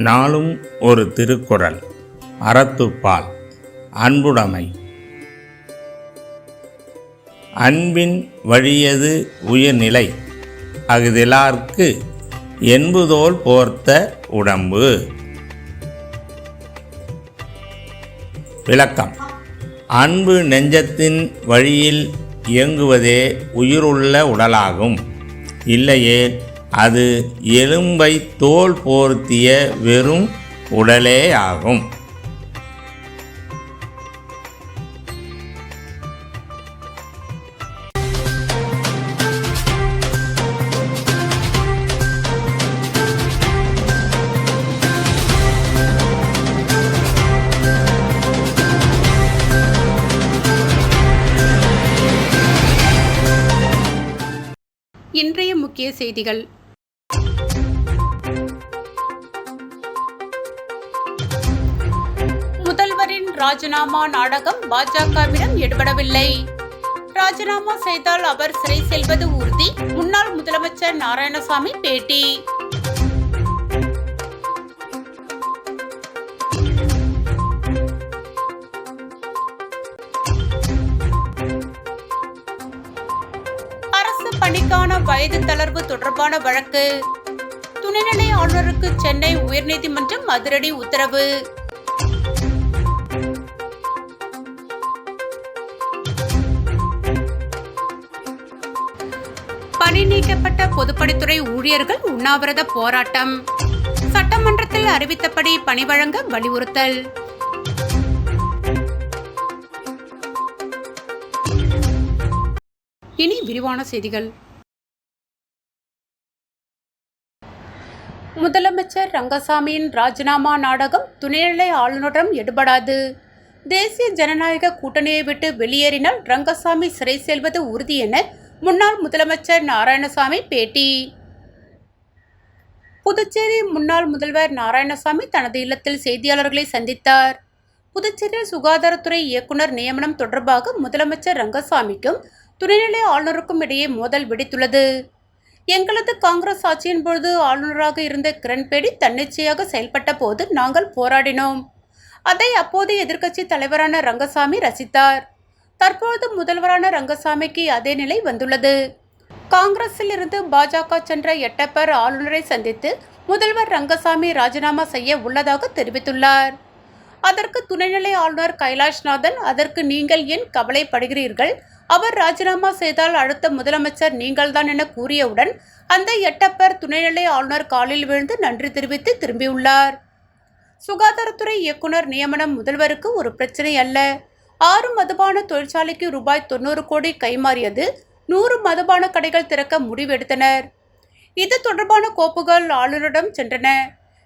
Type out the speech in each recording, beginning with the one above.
நாளும் ஒரு திருக்குறள். அறத்துப்பால் அன்புடைமை. அன்பின் வழியது உயிர்நிலை. அகுதிலார்க்கு என்புதோல் போர்த்த உடம்பு. விளக்கம். அன்பு நெஞ்சத்தின் வழியில் இயங்குவதே உயிருள்ள உடலாகும். இல்லையே அது எலும்பை தோல் போர்த்திய வெறும் உடலே ஆகும் இன்றைய முக்கிய செய்திகள். ராஜினாமா நாடகம் பாஜகவிடம் எடுபடவில்லை. ராஜினாமா செய்தால் அவர் சிறை செல்வது உறுதி. முன்னாள் முதலமைச்சர் நாராயணசாமி பேட்டி. அரசு பணிக்கான வயது தளர்வு தொடர்பான வழக்கு. துணைநிலை ஆளுநருக்கு சென்னை உயர்நீதிமன்றம் அதிரடி உத்தரவு. பணி நீக்கப்பட்ட பொதுப்பணித்துறை ஊழியர்கள் உண்ணாவிரத போராட்டம். சட்டமன்றத்தில் அறிவித்தபடி பணி வழங்க வலியுறுத்தல். இனி விரிவான செய்திகள். முதலமைச்சர் ரங்கசாமியின் ராஜினாமா நாடகம் துணைநிலை ஆளுநரிடம் எடுபடாது. தேசிய ஜனநாயக கூட்டணியை விட்டு வெளியேறினால் ரங்கசாமி சிறை செல்வது உறுதி என முன்னாள் முதலமைச்சர் நாராயணசாமி பேட்டி. புதுச்சேரி முன்னாள் முதல்வர் நாராயணசாமி தனது இல்லத்தில் செய்தியாளர்களை சந்தித்தார். புதுச்சேரியில் சுகாதாரத்துறை இயக்குனர் நியமனம் தொடர்பாக முதலமைச்சர் ரங்கசாமிக்கும் துணைநிலை ஆளுநருக்கும் இடையே மோதல் வெடித்துள்ளது. எங்களது காங்கிரஸ் ஆட்சியின் பொழுது ஆளுநராக இருந்த கிரண்பேடி தன்னிச்சையாக செயல்பட்ட போது நாங்கள் போராடினோம். அதை அப்போதைய எதிர்க்கட்சி தலைவரான ரங்கசாமி ரசித்தார். தற்பொழுது முதல்வரான ரங்கசாமிக்கு அதே நிலை வந்துள்ளது. காங்கிரஸில் இருந்து பாஜக சென்ற எட்டப்பர் ஆளுநரை சந்தித்து முதல்வர் ரங்கசாமி ராஜினாமா செய்ய உள்ளதாக தெரிவித்துள்ளார். அதற்கு துணைநிலை ஆளுநர் கைலாஷ்நாதன் அதற்கு நீங்கள் ஏன் கவலைப்படுகிறீர்கள்? அவர் ராஜினாமா செய்தால் அடுத்த முதலமைச்சர் நீங்கள்தான் என கூறியவுடன் அந்த எட்டப்பர் துணைநிலை ஆளுநர் காலில் விழுந்து நன்றி தெரிவித்து திரும்பியுள்ளார். சுகாதாரத்துறை இயக்குனர் நியமனம் முதல்வருக்கு ஒரு பிரச்சனை அல்ல. ஆறு மதுபான தொழிற்சாலைக்கு ரூபாய் தொண்ணூறு கோடி கைமாறியது. நூறு மதுபான கடைகள் திறக்க முடிவெடுத்தனர். இது தொடர்பான கோப்புகள் ஆளுநரிடம் சென்றன.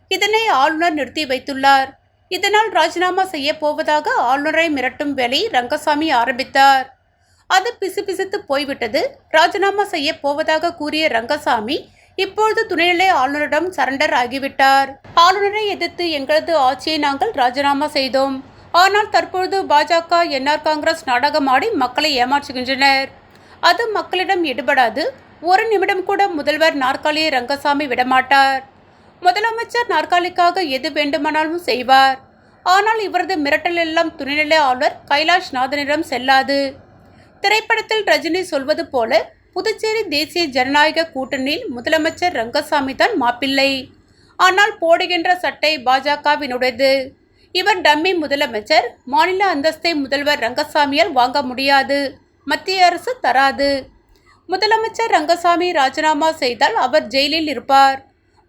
இதனை ஆளுநர் நிறுத்தி வைத்துள்ளார். இதனால் ராஜினாமா செய்ய போவதாக ஆளுநரை மிரட்டும் வேலை ரங்கசாமி ஆரம்பித்தார். அது பிசுபிசுத்து போய்விட்டது. ராஜினாமா செய்ய போவதாக கூறிய ரங்கசாமி இப்பொழுது துணைநிலை ஆளுநரிடம் சரண்டர் ஆகிவிட்டார். ஆளுநரை எதிர்த்து எங்களது ஆட்சியை நாங்கள் ராஜினாமா செய்தோம். ஆனால் தற்பொழுது பாஜக என்ஆர் காங்கிரஸ் நாடகமாடி மக்களை ஏமாற்றுகின்றனர். அது மக்களிடம் எடுபடாது ஒரு நிமிடம் கூட முதல்வர் நாற்காலியை ரங்கசாமி விடமாட்டார். முதலமைச்சர் நாற்காலிக்காக எது வேண்டுமானாலும் செய்வார். ஆனால் இவரது மிரட்டல் எல்லாம் துணைநிலை ஆளுநர் கைலாஷ் நாதனிடம் செல்லாது. திரைப்படத்தில் ரஜினி சொல்வது போல புதுச்சேரி தேசிய ஜனநாயக கூட்டணியில் முதலமைச்சர் ரங்கசாமி தான் மாப்பிள்ளை. ஆனால் போடுகின்ற சட்டை பாஜகவினுடையது. இவர் டம்மி முதலமைச்சர் மாநில அந்தஸ்தை முதல்வர் ரங்கசாமியால் வாங்க முடியாது மத்திய அரசு தராது. முதலமைச்சர் ரங்கசாமி ராஜினாமா செய்தால் அவர் ஜெயிலில் இருப்பார்.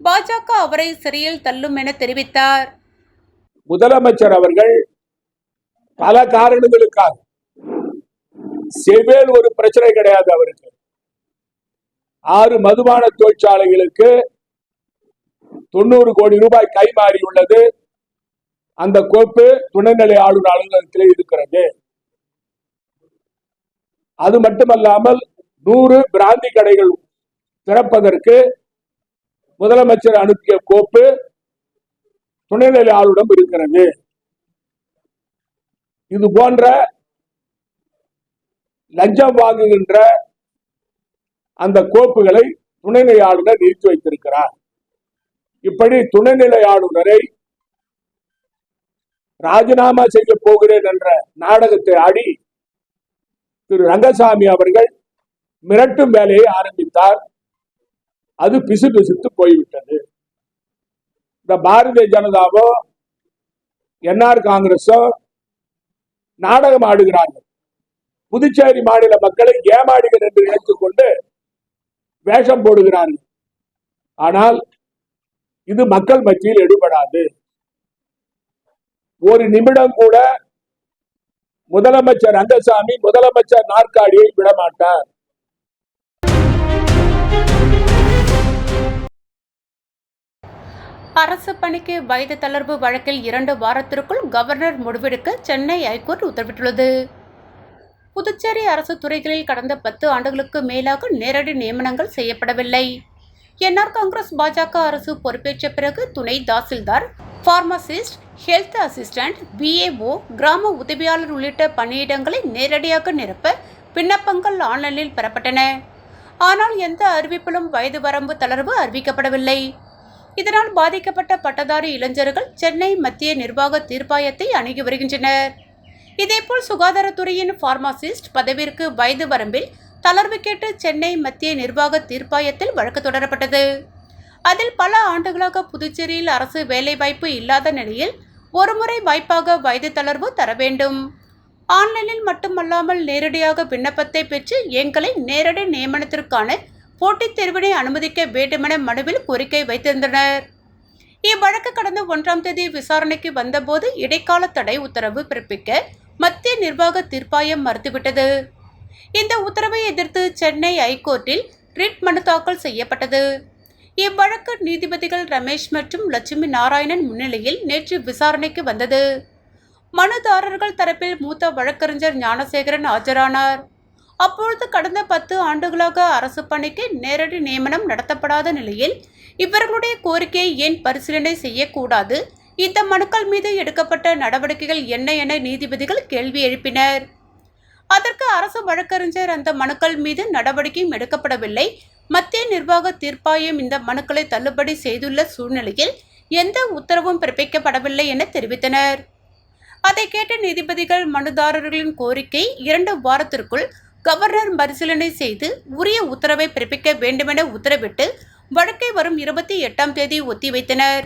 பாஜக அவரை சிறையில் தள்ளும் என தெரிவித்தார். முதலமைச்சர் அவர்கள் பல காரணங்களுக்காக செவ்வேல் ஒரு பிரச்சனை கிடையாது அவருக்கு. ஆறு மதுபான தொழிற்சாலைகளுக்கு தொண்ணூறு கோடி ரூபாய் கைமாறி உள்ளது. அந்த கோப்பு துணைநிலை ஆளுநர் அலுவலகத்திலே இருக்கிறது. அது மட்டுமல்லாமல் நூறு பிராந்தி கடைகள் திறப்பதற்கு முதலமைச்சர் அனுப்பிய கோப்பு துணைநிலை ஆளுநரிடம் இருக்கிறது. இது போன்ற லஞ்சம் வாங்குகின்ற அந்த கோப்புகளை துணைநிலை ஆளுநர் நிறுத்தி வைத்திருக்கிறார். இப்படி துணைநிலை ஆளுநரை ராஜினாமா செய்ய போகிறேன் என்ற நாடகத்தை ஆடி திரு ரங்கசாமி அவர்கள் மிரட்டும் வேலையை ஆரம்பித்தார். அது பிசு பிசுத்து போய்விட்டது. இந்த பாரதிய ஜனதாவோ என்ஆர் காங்கிரஸோ நாடகம் ஆடுகிறார்கள். புதுச்சேரி மாநில மக்களை ஏமாடுகள் என்று நினைத்துக் கொண்டு வேஷம் போடுகிறார்கள். ஆனால் இது மக்கள் மத்தியில் எடுபடாது. ஒரு நிமிடம் கூட முதலமைச்சர் ரங்கசாமி முதலமைச்சர் நாற்காலியை விடமாட்டார். அரசு பணிக்கு வயது தளர்வு வழக்கில் இரண்டு வாரத்திற்குள் கவர்னர் முடிவெடுக்க சென்னை ஐகோர்ட் உத்தரவிட்டுள்ளது. புதுச்சேரி அரசு துறைகளில் கடந்த பத்து ஆண்டுகளுக்கு மேலாக நேரடி நியமனங்கள் செய்யப்படவில்லை. என்ஆர் காங்கிரஸ் பாஜக அரசு பொறுப்பேற்ற பிறகு துணை tahsildar pharmacist health assistant B A O கிராம உதவியாளர் உள்ளிட்ட பணியிடங்களை நேரடியாக நிரப்ப விண்ணப்பங்கள் ஆன்லைனில் பெறப்பட்டன. ஆனால் எந்த அறிவிப்பிலும் வயது வரம்பு தளர்வு அறிவிக்கப்படவில்லை. இதனால் பாதிக்கப்பட்ட பட்டதாரி இளைஞர்கள் சென்னை மத்திய நிர்வாக தீர்ப்பாயத்தை அணுகி வருகின்றனர். இதேபோல் சுகாதாரத்துறையின் ஃபார்மாசிஸ்ட் பதவிற்கு வயது வரம்பில் தளர்வு கேட்டு சென்னை மத்திய நிர்வாக தீர்ப்பாயத்தில் வழக்கு தொடரப்பட்டது. அதில் பல ஆண்டுகளாக புதுச்சேரியில் அரசு வேலைவாய்ப்பு இல்லாத நிலையில் ஒருமுறை வாய்ப்பாக வயது தளர்வு தர வேண்டும். ஆன்லைனில் மட்டுமல்லாமல் நேரடியாக விண்ணப்பத்தை பெற்று எங்களை நேரடி நியமனத்திற்கான போட்டித் தேர்வினை அனுமதிக்க வேண்டுமென மனுவில் கோரிக்கை வைத்திருந்தனர். இவ்வழக்கு கடந்த ஒன்றாம் தேதி விசாரணைக்கு வந்தபோது இடைக்கால தடை உத்தரவு பிறப்பிக்க மத்திய நிர்வாக தீர்ப்பாயம் மறுத்துவிட்டது. இந்த உத்தரவை எதிர்த்து சென்னை ஐகோர்ட்டில் ரிட் மனு தாக்கல் செய்யப்பட்டது. இவ்வழக்கு நீதிபதிகள் ரமேஷ் மற்றும் லட்சுமி நாராயணன் முன்னிலையில் நேற்று விசாரணைக்கு வந்தது. மனுதாரர்கள் தரப்பில் மூத்த வழக்கறிஞர் ஞானசேகரன் ஆஜரானார். அப்பொழுது கடந்த பத்து ஆண்டுகளாக அரசு பணிக்கு நேரடி நியமனம் நடத்தப்படாத நிலையில் இவர்களுடைய கோரிக்கையை ஏன் பரிசீலனை செய்யக்கூடாது? இந்த மனுக்கள் மீது எடுக்கப்பட்ட நடவடிக்கைகள் என்ன என நீதிபதிகள் கேள்வி எழுப்பினர். அதற்கு அரசு வழக்கறிஞர் அந்த மனுக்கள் மீது நடவடிக்கையும் எடுக்கப்படவில்லை. மத்திய நிர்வாக தீர்ப்பாயம் இந்த மனுக்களை தள்ளுபடி செய்துள்ள சூழ்நிலையில் எந்த உத்தரவும் பிறப்பிக்கப்படவில்லை என தெரிவித்தனர். அதை கேட்ட நீதிபதிகள் மனுதாரர்களின் கோரிக்கை இரண்டு வாரத்திற்குள் கவர்னர் பரிசீலனை செய்து உரிய உத்தரவை பிறப்பிக்க வேண்டுமென உத்தரவிட்டு வழக்கை வரும் இருபத்தி எட்டாம் தேதி ஒத்திவைத்தனர்.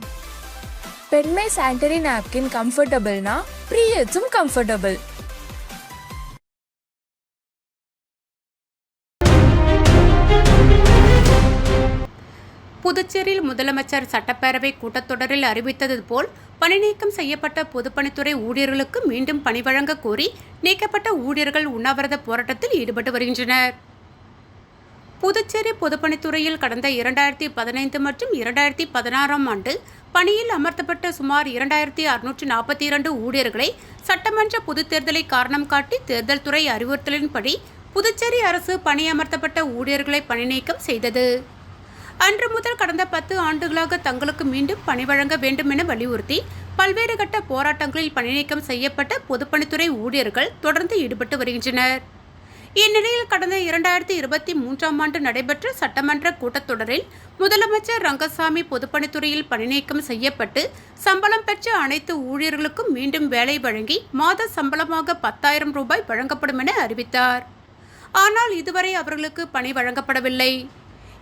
பெண்மை சானிட்டரி நாப்கின் கம்ஃபர்டபுள்னா ப்ரீயட்ஸும் கம்ஃபர்டபுள் புதுச்சேரியில் முதலமைச்சர் சட்டப்பேரவை கூட்டத்தொடரில் அறிவித்தது போல் பணிநீக்கம் செய்யப்பட்ட பொதுப்பணித்துறை ஊழியர்களுக்கு மீண்டும் பணி வழங்க கோரி நீக்கப்பட்ட ஊழியர்கள் உண்ணாவிரத போராட்டத்தில் ஈடுபட்டு வருகின்றனர். புதுச்சேரி பொதுப்பணித்துறையில் கடந்த இரண்டாயிரத்தி பதினைந்து மற்றும் இரண்டாயிரத்தி பதினாறாம் ஆண்டு பணியில் அமர்த்தப்பட்ட சுமார் இரண்டாயிரத்தி அறுநூற்றி நாற்பத்தி இரண்டு ஊழியர்களை சட்டமன்ற பொதுத் தேர்தலை காரணம் காட்டி தேர்தல் துறை அறிவுறுத்தலின்படி புதுச்சேரி அரசு பணியமர்த்தப்பட்ட ஊழியர்களை பணிநீக்கம் செய்தது. அன்று முதல் கடந்த பத்து ஆண்டுகளாக தங்களுக்கு மீண்டும் பணி வழங்க வேண்டும் என வலியுறுத்தி பல்வேறு கட்ட போராட்டங்களில் பணிநீக்கம் செய்யப்பட்ட பொதுப்பணித்துறை ஊழியர்கள் தொடர்ந்து ஈடுபட்டு வருகின்றனர். இந்நிலையில் கடந்த இரண்டாயிரத்தி இருபத்தி மூன்றாம் ஆண்டு நடைபெற்ற சட்டமன்ற கூட்டத்தொடரில் முதலமைச்சர் ரங்கசாமி பொதுப்பணித்துறையில் பணிநீக்கம் செய்யப்பட்டு சம்பளம் பெற்ற அனைத்து ஊழியர்களுக்கும் மீண்டும் வேலை வழங்கி மாத சம்பளமாக பத்தாயிரம் ரூபாய் வழங்கப்படும் என அறிவித்தார். ஆனால் இதுவரை அவர்களுக்கு பணி வழங்கப்படவில்லை.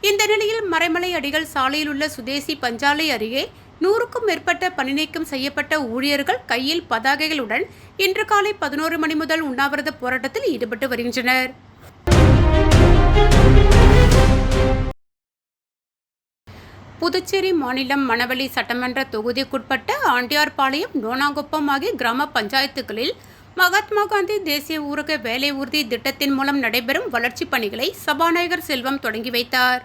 இந்த நிலையில் மறைமலை அடிகள் சாலையில் உள்ள சுதேசி பஞ்சாலை அருகே நூறுக்கும் மேற்பட்ட பணிநீக்கம் செய்யப்பட்ட ஊழியர்கள் கையில் பதாகைகளுடன் இன்று காலை பதினோரு மணி முதல் உண்ணாவிரத போராட்டத்தில் ஈடுபட்டு வருகின்றனர். புதுச்சேரி மாநிலம் மணவெளி சட்டமன்ற தொகுதிக்குட்பட்ட ஆண்டியார்பாளையம் நோனாங்குப்பம் ஆகிய கிராம பஞ்சாயத்துகளில் மகாத்மா காந்தி தேசிய ஊரக வேலை உறுதி திட்டத்தின் மூலம் நடைபெறும் வளர்ச்சிப் பணிகளை சபாநாயகர் செல்வம் தொடங்கி வைத்தார்.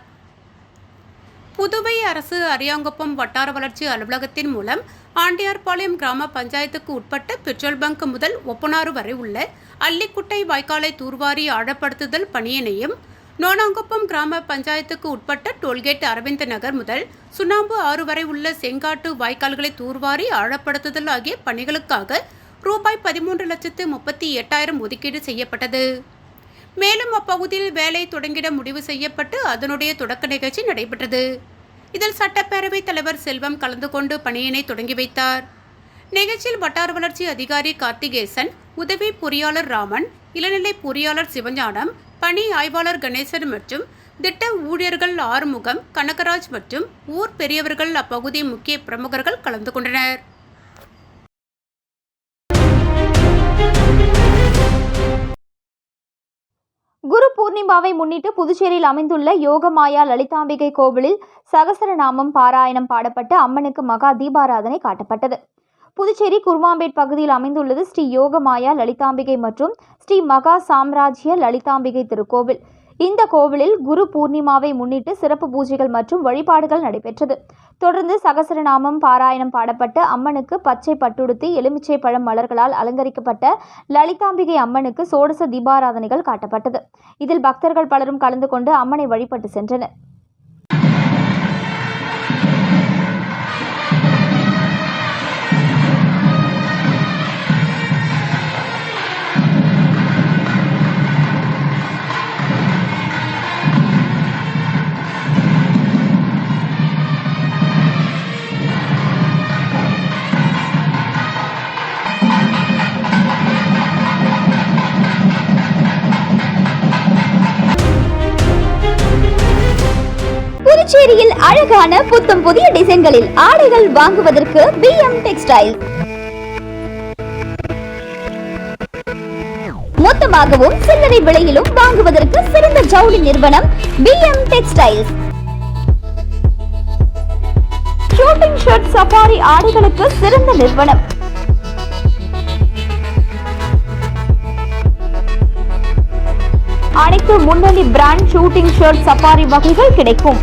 புதுவை அரசு அரியாங்குப்பம் வட்டார வளர்ச்சி அலுவலகத்தின் மூலம் ஆண்டியார்பாளையம் கிராம பஞ்சாயத்துக்கு உட்பட்ட பெட்ரோல் பங்க் முதல் ஒப்பனாறு வரை உள்ள அல்லிக்குட்டை வாய்க்காலை தூர்வாரி ஆழப்படுத்துதல் பணியினையும் நோனாங்குப்பம் கிராம பஞ்சாயத்துக்கு உட்பட்ட டோல்கேட் அரவிந்த் நகர் முதல் சுண்ணாம்பு ஆறு வரை உள்ள செங்காட்டு வாய்க்கால்களை தூர்வாரி ஆழப்படுத்துதல் ஆகிய பணிகளுக்காக ரூபாய் பதிமூன்று லட்சத்து முப்பத்தி எட்டாயிரம் ஒதுக்கீடு செய்யப்பட்டது. மேலும் அப்பகுதியில் வேலை தொடங்கிட முடிவு செய்யப்பட்டு அதனுடைய தொடக்க நிகழ்ச்சி நடைபெற்றது. இதில் சட்டப்பேரவைத் தலைவர் செல்வம் கலந்து கொண்டு பணியினை தொடங்கி வைத்தார். நிகழ்ச்சியில் வட்டார வளர்ச்சி அதிகாரி கார்த்திகேசன் உதவி பொறியாளர் ராமன் இளநிலை பொறியாளர் சிவஞானம் பணி ஆய்வாளர் கணேசன் மற்றும் திட்ட ஊழியர்கள் ஆறுமுகம் கனகராஜ் மற்றும் ஊர் பெரியவர்கள் அப்பகுதி முக்கிய பிரமுகர்கள் கலந்து கொண்டனர். குரு பூர்ணிமாவை முன்னிட்டு புதுச்சேரியில் அமைந்துள்ள யோகமாயா லலிதாம்பிகை கோவிலில் சகசரநாமம் பாராயணம் பாடப்பட்டு அம்மனுக்கு மகா தீபாராதனை காட்டப்பட்டது. புதுச்சேரி குருமாம்பேட் பகுதியில் அமைந்துள்ளது ஸ்ரீ யோகமாயா லலிதாம்பிகை மற்றும் ஸ்ரீ மகா சாம்ராஜ்ய லலிதாம்பிகை திருக்கோவில். இந்த கோவிலில் குரு பூர்ணிமாவை முன்னிட்டு சிறப்பு பூஜைகள் மற்றும் வழிபாடுகள் நடைபெற்றது. தொடர்ந்து சகசரநாமம் பாராயணம் பாடப்பட்டு அம்மனுக்கு பச்சை பட்டுடுத்தி எலுமிச்சை பழம் மலர்களால் அலங்கரிக்கப்பட்ட லலிதாம்பிகை அம்மனுக்கு சோடச தீபாராதனைகள் காட்டப்பட்டது. இதில் பக்தர்கள் பலரும் கலந்து கொண்டு அம்மனை வழிபட்டு சென்றனர். அழகான புத்தம் புதிய டிசைன்களில் ஆடைகள் வாங்குவதற்கு பி எம் டெக்ஸ்டைல் மொத்தமாகவும் சில்லறை விலையிலும் வாங்குவதற்கு சிறந்த ஜவுளி நிறுவனம் P M textiles shooting shirt safari ஆடைகளுக்கு சிறந்த நிறுவனம். அனைத்து முன்னணி பிராண்ட் ஷூட்டிங் ஷர்ட் சஃபாரி வகைகள் கிடைக்கும்.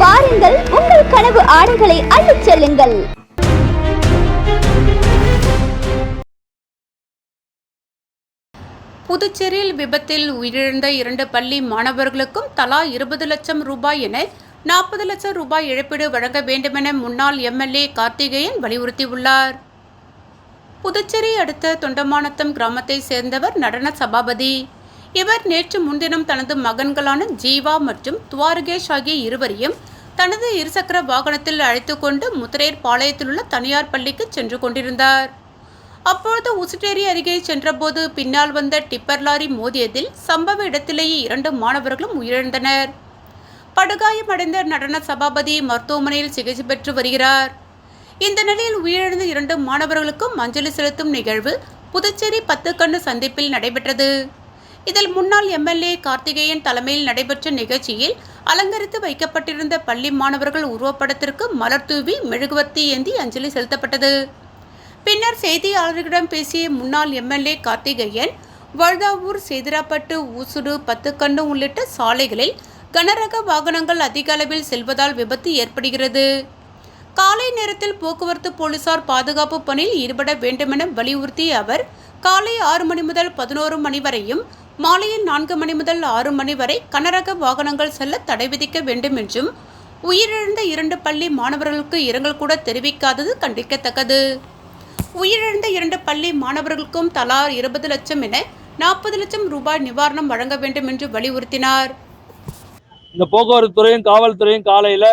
வாருங்கள் உங்கள் கனவு ஆடைகளை அள்ளிச் செல்லுங்கள். புதுச்சேரியில் விபத்தில் உயிரிழந்த இரண்டு பள்ளி மாணவர்களுக்கும் தலா இருபது லட்சம் ரூபாய் என நாற்பது லட்சம் ரூபாய் இழப்பீடு வழங்க வேண்டுமென முன்னாள் எம்எல்ஏ கார்த்திகேயன் வலியுறுத்தியுள்ளார். புதுச்சேரி அடுத்த தொண்டமானத்தம் கிராமத்தை சேர்ந்தவர் நடன சபாபதி. இவர் நேற்று முன்தினம் தனது மகன்களான ஜீவா மற்றும் துவாரகேஷ் ஆகிய இருவரையும் தனது இருசக்கர வாகனத்தில் அழைத்து கொண்டு முத்திரையர் பாளையத்திலுள்ள தனியார் பள்ளிக்கு சென்று கொண்டிருந்தார். அப்பொழுது உசுட்டேரி அருகே சென்றபோது பின்னால் வந்த டிப்பர் லாரி மோதியதில் சம்பவ இடத்திலேயே இரண்டு மாணவர்களும் உயிரிழந்தனர். படுகாயமடைந்த நடன சபாபதி மருத்துவமனையில் சிகிச்சை பெற்று வருகிறார். இந்த நிலையில் உயிரிழந்த இரண்டு மாணவர்களுக்கும் அஞ்சலி செலுத்தும் நிகழ்வு புதுச்சேரி பத்துக்கண்ணு சந்திப்பில் நடைபெற்றது. இதில் முன்னாள் எம்எல்ஏ கார்த்திகேயன் தலைமையில் நடைபெற்ற நிகழ்ச்சியில் அலங்கரித்து வைக்கப்பட்டிருந்த பள்ளி மாணவர்கள் உருவப்படத்திற்கு மலர் தூவி மெழுகுவர்த்தி ஏந்தி அஞ்சலி செலுத்தப்பட்டது. பின்னர் செய்தியாளர்களிடம் பேசிய முன்னாள் எம்எல்ஏ கார்த்திகேயன் வழுதாவூர் சேதிராப்பட்டு ஊசுடு பத்துக்கண்டு உள்ளிட்ட சாலைகளில் கனரக வாகனங்கள் அதிக அளவில் செல்வதால் விபத்து ஏற்படுகிறது. காலை நேரத்தில் போக்குவரத்து போலீசார் பாதுகாப்பு பணியில் ஈடுபட வேண்டுமென வலியுறுத்திய அவர் காலை ஆறு மணி முதல் பதினோரு மணி வரையும் மாலையில் நான்கு மணி முதல் ஆறு மணி வரை கனரக வாகனங்கள் செல்ல தடை விதிக்க வேண்டும் என்றும் உயிரிழந்த இரண்டு பள்ளி மாணவர்களுக்கு இரங்கல் கூட தெரிவிக்காதது கண்டிக்கத்தக்கது. உயிரிழந்த இரண்டு பள்ளி மாணவர்களுக்கும் தலா இருபது லட்சம் என நாற்பது லட்சம் ரூபாய் நிவாரணம் வழங்க வேண்டும் என்று வலியுறுத்தினார். இந்த போக்குவரத்து துறையும் காவல்துறையும் காலையில்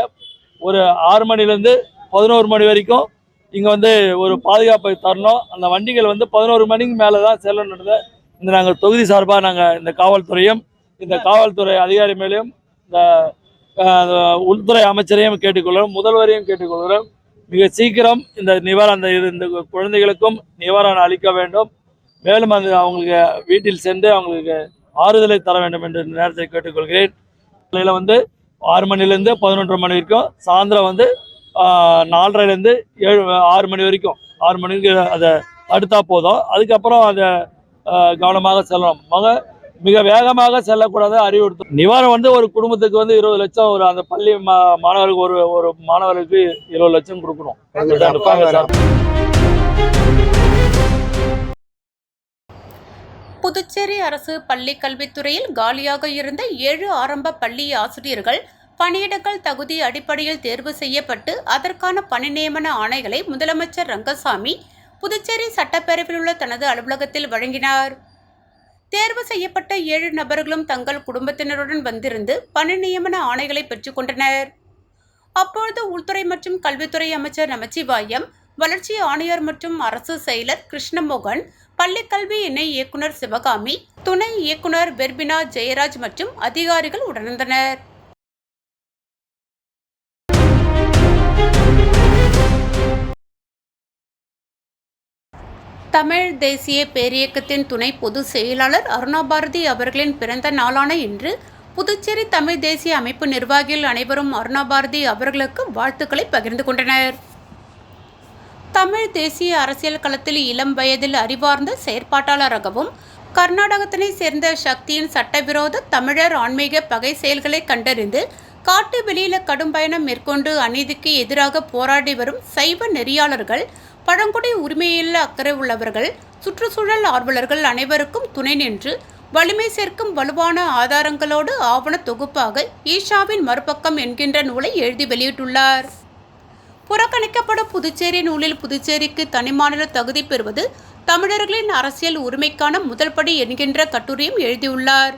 ஒரு ஆறு மணிலேருந்து பதினோரு மணி வரைக்கும் இங்கே வந்து ஒரு பாதுகாப்பை தரணும். அந்த வண்டிகள் வந்து பதினோரு மணிக்கு மேலே தான் செல்லணுன்றதை இந்த நாங்கள் தொகுதி சார்பாக நாங்கள் இந்த காவல்துறையும் இந்த காவல்துறை அதிகாரி மேலேயும் இந்த உள்துறை அமைச்சரையும் கேட்டுக்கொள்கிறோம் முதல்வரையும் கேட்டுக்கொள்கிறோம். மிக சீக்கிரம் இந்த நிவாரணம் அந்த இரு- இந்த குழந்தைகளுக்கும் நிவாரணம் அளிக்க வேண்டும். மேலும் அது அவங்களுக்கு வீட்டில் சென்று அவங்களுக்கு ஆறுதலை தர வேண்டும் என்று நேரத்தை கேட்டுக்கொள்கிறேன். காலையில் வந்து ஆறு மணிலேருந்து பதினொன்று மணி வரைக்கும் சாயந்தரம் வந்து நாலரைலேருந்து ஏழு ஆறு மணி வரைக்கும். ஆறு மணிக்கு அதை தடுத்தா போதும். அதுக்கப்புறம் அதை கவனமாக செல்லணும். மக மிக வேகமாக செல்லக்கூடாது அறிவுறுத்தும் நிவாரணம் வந்து ஒரு குடும்பத்துக்கு வந்து இருபது லட்சம் ஒரு அந்த பள்ளி மா மாணவருக்கு ஒரு ஒரு மாணவருக்கு இருபது லட்சம் கொடுக்கணும். புதுச்சேரி அரசு பள்ளி கல்வித்துறையில் காலியாக இருந்த ஏழு ஆரம்ப பள்ளி ஆசிரியர்கள் பணியிடங்கள் தகுதி அடிப்படையில் தேர்வு செய்யப்பட்டு அதற்கான பணி நியமன ஆணைகளை முதலமைச்சர் ரங்கசாமி புதுச்சேரி சட்டப்பேரவையில் உள்ள தனது அலுவலகத்தில் வழங்கினார். தேர்வு செய்யப்பட்ட ஏழு நபர்களும் தங்கள் குடும்பத்தினருடன் வந்திருந்து பணி நியமன ஆணைகளை பெற்றுக்கொண்டனர் அப்பொழுது உள்துறை மற்றும் கல்வித்துறை அமைச்சர் நமச்சிவாயம் வளர்ச்சி ஆணையர் மற்றும் அரசு செயலர் கிருஷ்ணமோகன் பள்ளிக்கல்வி இணை இயக்குனர் சிவகாமி துணை இயக்குனர் பெர்பினா ஜெயராஜ் மற்றும் அதிகாரிகள் உடனிருந்தனர். தமிழ் தேசிய பேரியக்கத்தின் துணை பொதுச் செயலாளர் அருணா பாரதி அவர்களின் பிறந்த நாளான இன்று புதுச்சேரி தமிழ் தேசிய அமைப்பு நிர்வாகிகள் அனைவரும் அருணா பாரதி அவர்களுக்கு வாழ்த்துக்களை பகிர்ந்து கொண்டனர். தமிழ் தேசிய அரசியல் களத்தில் இளம் வயதில் அறிவார்ந்த செயற்பாட்டாளராகவும் கர்நாடகத்தினை சேர்ந்த சக்தியின் சட்டவிரோத தமிழர் ஆன்மீக பகை செயல்களை கண்டறிந்து காட்டு வெளியில கடும் பயணம் மேற்கொண்டு அநீதிக்கு எதிராக போராடி வரும் சைவ நெறியாளர்கள் பழங்குடி உரிமையில் அக்கறை உள்ளவர்கள் சுற்றுச்சூழல் ஆர்வலர்கள் அனைவருக்கும் துணை நின்று வலிமை சேர்க்கும் வலுவான ஆதாரங்களோடு ஆவண தொகுப்பாக ஈஷாவின் மறுபக்கம் என்கின்ற நூலை எழுதி வெளியிட்டுள்ளார். புறக்கணிக்கப்படும் புதுச்சேரி நூலில் புதுச்சேரிக்கு தனிமாநில தகுதி பெறுவது தமிழர்களின் அரசியல் உரிமைக்கான முதல் படி என்கின்ற கட்டுரையும் எழுதியுள்ளார்.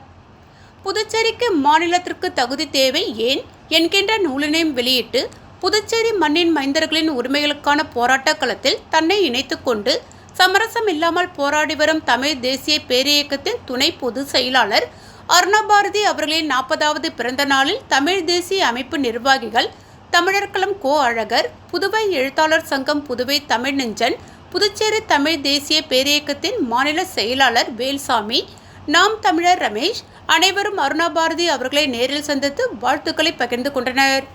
புதுச்சேரிக்கு மாநிலத்திற்கு தகுதி தேவை ஏன்? என்கின்ற நூலினையும் வெளியிட்டு புதுச்சேரி மண்ணின் மைந்தர்களின் உரிமைகளுக்கான போராட்ட களத்தில் தன்னை இணைத்துக் கொண்டு சமரசம் இல்லாமல் போராடி வரும் தமிழ் தேசிய பேரியக்கத்தின் துணை பொதுச் செயலாளர் அருணாபாரதி அவர்களின் நாற்பதாவது பிறந்த நாளில் தமிழ் தேசிய அமைப்பு நிர்வாகிகள் தமிழர்களம் கோ அழகர் புதுவை எழுத்தாளர் சங்கம் புதுவை தமிழ் நெஞ்சன் புதுச்சேரி தமிழ் தேசிய பேரியக்கத்தின் மாநில செயலாளர் வேல்சாமி நாம் தமிழர் ரமேஷ் அனைவரும் அருணாபாரதி அவர்களை நேரில் சந்தித்து வாழ்த்துக்களை பகிர்ந்து கொண்டனர்.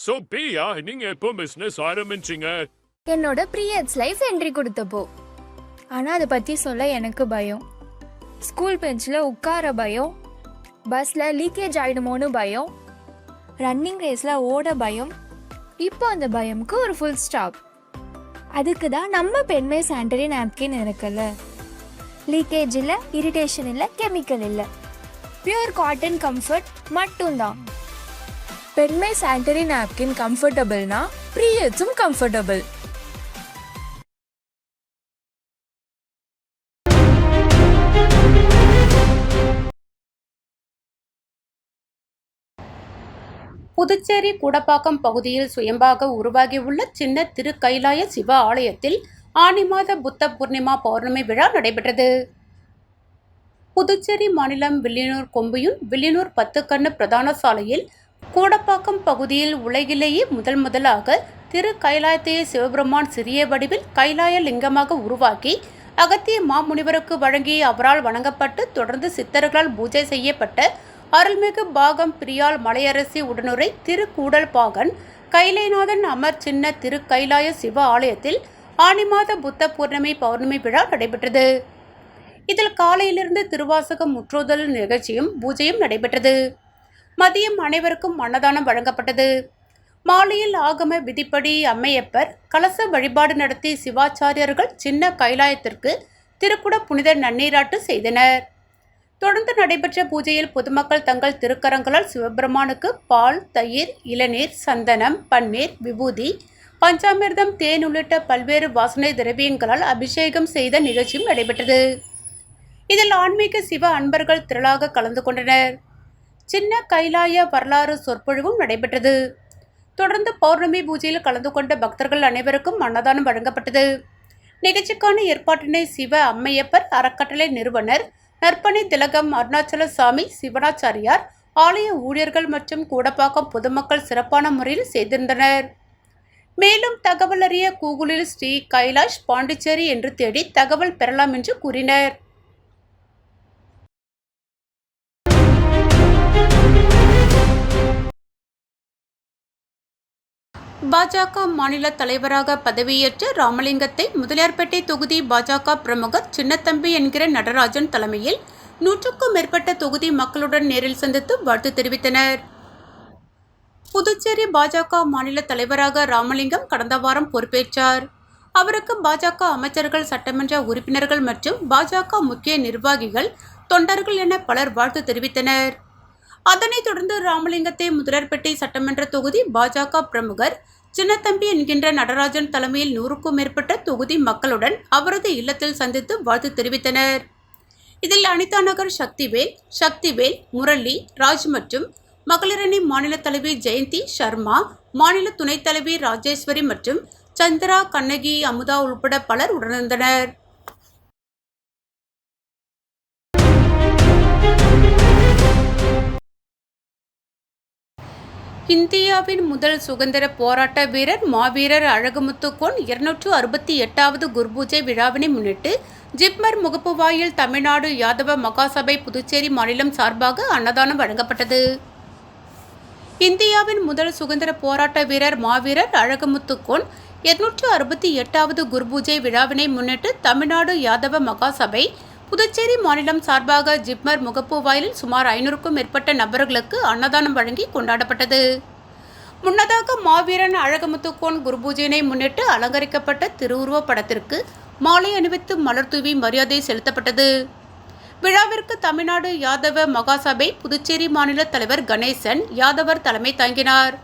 So, பிரியா நீங்க எப்போ பிசினஸ் ஆரம்பிச்சீங்க? என்னோட ப்ரீயட்ஸ் லைஃப் என்ட்ரி கொடுத்தப்போ. ஆனால் அதை பற்றி சொல்ல எனக்கு பயம். ஸ்கூல் பெஞ்சில் உட்கார பயம். பஸ்ஸில் லீக்கேஜ் ஆகிடுமோன்னு பயம். ரன்னிங் ரேஸில் ஓட பயம். இப்போ அந்த பயமுக்கு ஒரு ஃபுல் ஸ்டாப் அதுக்கு தான் நம்ம பெண்மை சாண்டரி நாப்கின் இருக்குல்ல. லீக்கேஜ் இல்லை இரிட்டேஷன் இல்லை கெமிக்கல் இல்லை. பியூர் காட்டன் கம்ஃபர்ட் மட்டும்தான். பெண்மை சானிட்டரி நாப்கின் கம்ஃபர்டபுள்னா ப்ரீயட்ஸும் கம்ஃபர்டபுள். புதுச்சேரி கூடப்பாக்கம் பகுதியில் சுயம்பாக உருவாகியுள்ள சின்ன திருக்கைலாய சிவ ஆலயத்தில் ஆனி மாத புத்த பூர்ணிமா பௌர்ணமி விழா நடைபெற்றது. புதுச்சேரி மாநிலம் வில்லியனூர் கொம்பியூர் வில்லியனூர் பத்துக்கண்ணு பிரதான சாலையில் கூடப்பாக்கம் பகுதியில் உலகிலேயே முதல் முதலாக திரு கைலாயத்தையே சிவபெருமான் சிறிய வடிவில் கைலாய லிங்கமாக உருவாக்கி அகத்திய மாமுனிவருக்கு வழங்கி அவரால் வணங்கப்பட்டு தொடர்ந்து சித்தர்களால் பூஜை செய்யப்பட்ட அருள்மிகு பாகம் பிரியால் மலையரசி உடனுரை திருக்கூடல் பாகன் கைலைநாதன் அமர் சின்ன திரு கைலாய சிவ ஆலயத்தில் ஆனிமாத புத்த பூர்ணமி பௌர்ணமி விழா நடைபெற்றது. இதில் காலையிலிருந்து திருவாசகம் முற்றோதல் நிகழ்ச்சியும் பூஜையும் நடைபெற்றது. மதியம் அனைவருக்கும் அன்னதானம் வழங்கப்பட்டது. மாலையில் ஆகம விதிப்படி அம்மையப்பர் கலச வழிபாடு நடத்தி சிவாச்சாரியர்கள் சின்ன கைலாயத்திற்கு திருக்குட புனித நன்னீராட்டு செய்தனர். தொடர்ந்து நடைபெற்ற பூஜையில் பொதுமக்கள் தங்கள் திருக்கரங்களால் சிவபெருமானுக்கு பால் தயிர் இளநீர் சந்தனம் பன்னீர் விபூதி பஞ்சாமிர்தம் தேன் உள்ளிட்ட பல்வேறு வாசனை திரவியங்களால் அபிஷேகம் செய்த நிகழ்ச்சியும் நடைபெற்றது. இதில் ஆன்மீக சிவ அன்பர்கள் திரளாக கலந்து கொண்டனர். சின்ன கைலாய வரலாறு சொற்பொழிவும் நடைபெற்றது. தொடர்ந்து பௌர்ணமி பூஜையில் கலந்து கொண்ட பக்தர்கள் அனைவருக்கும் அன்னதானம் வழங்கப்பட்டது. நிகழ்ச்சிக்கான ஏற்பாட்டினை சிவ அம்மையப்பர் அறக்கட்டளை நிறுவனர் நற்பணி திலகம் அருணாச்சல சாமி சிவனாச்சாரியார் ஆலய ஊழியர்கள் மற்றும் கூடப்பாக்கம் பொதுமக்கள் சிறப்பான முறையில் செய்திருந்தனர். மேலும் தகவல் அறிய கூகுளில் ஸ்ரீ கைலாஷ் பாண்டிச்சேரி என்று தேடி தகவல் பெறலாம் என்று கூறினர். பாஜக மாநில தலைவராக பதவியேற்ற ராமலிங்கத்தை முதலியார்பேட்டை தொகுதி பாஜக பிரமுகர் சின்னத்தம்பி என்கிற நடராஜன் தலைமையில் நூற்றுக்கும் மேற்பட்ட தொகுதி மக்களுடன் நேரில் சந்தித்து வாழ்த்து தெரிவித்தனர். புதுச்சேரி பாஜக மாநில தலைவராக ராமலிங்கம் கடந்த வாரம் பொறுப்பேற்றார். அவருக்கு பாஜக அமைச்சர்கள் சட்டமன்ற உறுப்பினர்கள் மற்றும் பாஜக முக்கிய நிர்வாகிகள் தொண்டர்கள் என பலர் வாழ்த்து தெரிவித்தனர். அதனைத் தொடர்ந்து ராமலிங்கத்தை முதலர்பேட்டை சட்டமன்ற தொகுதி பாஜக பிரமுகர் சின்னத்தம்பி என்கின்ற நடராஜன் தலைமையில் நூறுக்கும் மேற்பட்ட தொகுதி மக்களுடன் அவரது இல்லத்தில் சந்தித்து வாழ்த்து தெரிவித்தனர். இதில் அனிதா நகர் சக்திவேல் சக்திவேல் முரளி ராஜ் மற்றும் மகளிரணி மாநில தலைவி ஜெயந்தி சர்மா மாநில துணைத் தலைவி ராஜேஸ்வரி மற்றும் சந்திரா கண்ணகி அமுதா உள்பட பலர் உடனிருந்தனர். இந்தியாவின் முதல் சுதந்திர போராட்ட வீரர் மாவீரர் அழகுமுத்துக்கோன் இருநூற்று அறுபத்தி எட்டாவது குர்பூஜை விழாவினை முன்னிட்டு ஜிப்மர் முகப்பு வாயில் தமிழ்நாடு யாதவ மகாசபை புதுச்சேரி மாநிலம் சார்பாக அன்னதானம் வழங்கப்பட்டது. இந்தியாவின் முதல் சுதந்திர போராட்ட வீரர் மாவீரர் அழகுமுத்துக்கோன் இருநூற்று அறுபத்தி எட்டாவது குர்பூஜை விழாவினை முன்னிட்டு தமிழ்நாடு யாதவ மகாசபை புதுச்சேரி மாநிலம் சார்பாக ஜிப்மர் முகப்பு வாயிலில் சுமார் ஐநூறுக்கும் மேற்பட்ட நபர்களுக்கு அன்னதானம் வழங்கி கொண்டாடப்பட்டது. முன்னதாக மாவீரன் அழகமுத்துக்கோன் குருபூஜையினை முன்னிட்டு அலங்கரிக்கப்பட்ட திருவுருவப் படத்திற்கு மாலை அணிவித்து மலர் தூவி மரியாதை செலுத்தப்பட்டது. விழாவிற்கு தமிழ்நாடு யாதவ மகாசபை புதுச்சேரி மாநில தலைவர் கணேசன் யாதவர் தலைமை தாங்கினார்.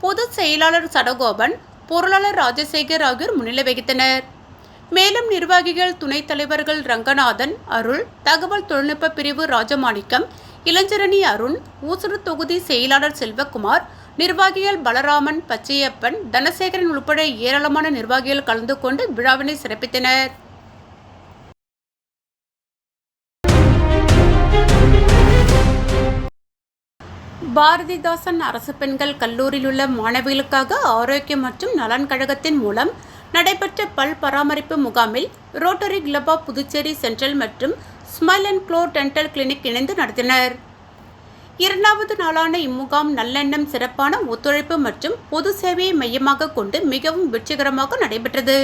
பொதுச் செயலாளர் சடகோபன் பொருளாளர் ராஜசேகர் ஆகியோர் முன்னிலை வகித்தனர். மேலும் நிர்வாகிகள் துணைத் தலைவர்கள் ரங்கநாதன் அருள் தகவல் தொழில்நுட்ப பிரிவு ராஜமாணிக்கம் இளஞ்சரணி அருண் ஊசுறு தொகுதி செயலாளர் செல்வகுமார் நிர்வாகிகள் பலராமன் பச்சையப்பன் தனசேகரன் உள்பட ஏராளமான நிர்வாகிகள் கலந்து கொண்டு விழாவினை சிறப்பித்தனர். பாரதிதாசன் அரசு பெண்கள் கல்லூரியில் உள்ள மாணவிகளுக்காக ஆரோக்கியம் மற்றும் நலன் கழகத்தின் மூலம் நடைபெற்ற பல் பராமரிப்பு முகாமில் Rotary Club of Puducherry Central மற்றும் Smile and Glow Dental Clinic இணைந்து நடத்தினர். இரண்டாவது நாளான இம்முகாம் நல்லெண்ணம் சிறப்பான ஒத்துழைப்பு மற்றும் பொது சேவையை மையமாக கொண்டு மிகவும் வெற்றிகரமாக நடைபெற்றது.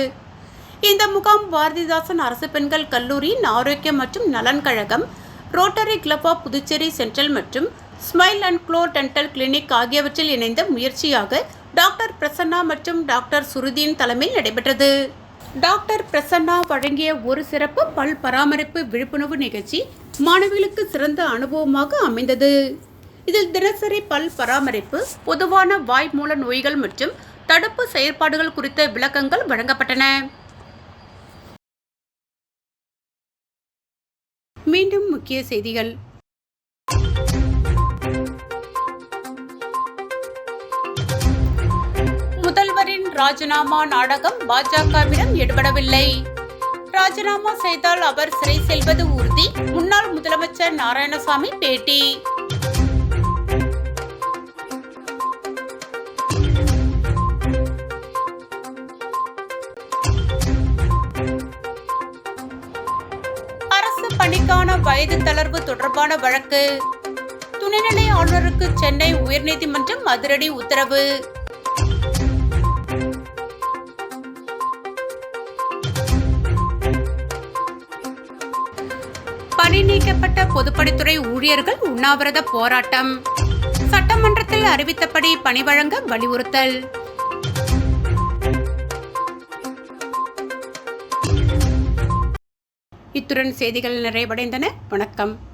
இந்த முகாம் பாரதிதாசன் அரசு பெண்கள் கல்லூரியின் ஆரோக்கியம் மற்றும் நலன் கழகம் Rotary Club of Puducherry Central மற்றும் Smile and Glow Dental Clinic ஆகியவற்றில் இணைந்த முயற்சியாக டாக்டர் பிரசன்னா மற்றும் டாக்டர் சுருதியின் தலைமையில் நடைபெற்றது. டாக்டர் பிரசன்னா வழங்கிய ஒரு சிறப்பு பல் பராமரிப்பு விழிப்புணர்வு நிகழ்ச்சி மாணவிகளுக்கு சிறந்த அனுபவமாக அமைந்தது. இதில் தினசரி பல் பராமரிப்பு பொதுவான வாய் மூல நோய்கள் மற்றும் தடுப்பு செயற்பாடுகள் குறித்த விளக்கங்கள் வழங்கப்பட்டன. மீண்டும் முக்கிய செய்திகள். ராஜினாமா நாடகம் பாஜகவிடம் எடுபடவில்லை. ராஜினாமா செய்தால் அவர் சிறை செல்வது உறுதி. முன்னாள் முதலமைச்சர் நாராயணசாமி பேட்டி. அரசு பணிக்கான வயது தளர்வு தொடர்பான வழக்கு. துணைநிலை ஆளுநருக்கு சென்னை உயர்நீதிமன்றம் அதிரடி உத்தரவு. பணி நீக்கப்பட்ட பொதுப்பணித்துறை ஊழியர்கள் உண்ணாவிரத போராட்டம். சட்டமன்றத்தில் அறிவித்தபடி பணி வழங்க வலியுறுத்தல். இத்துடன் செய்திகள் நிறைவடைந்தன. வணக்கம்.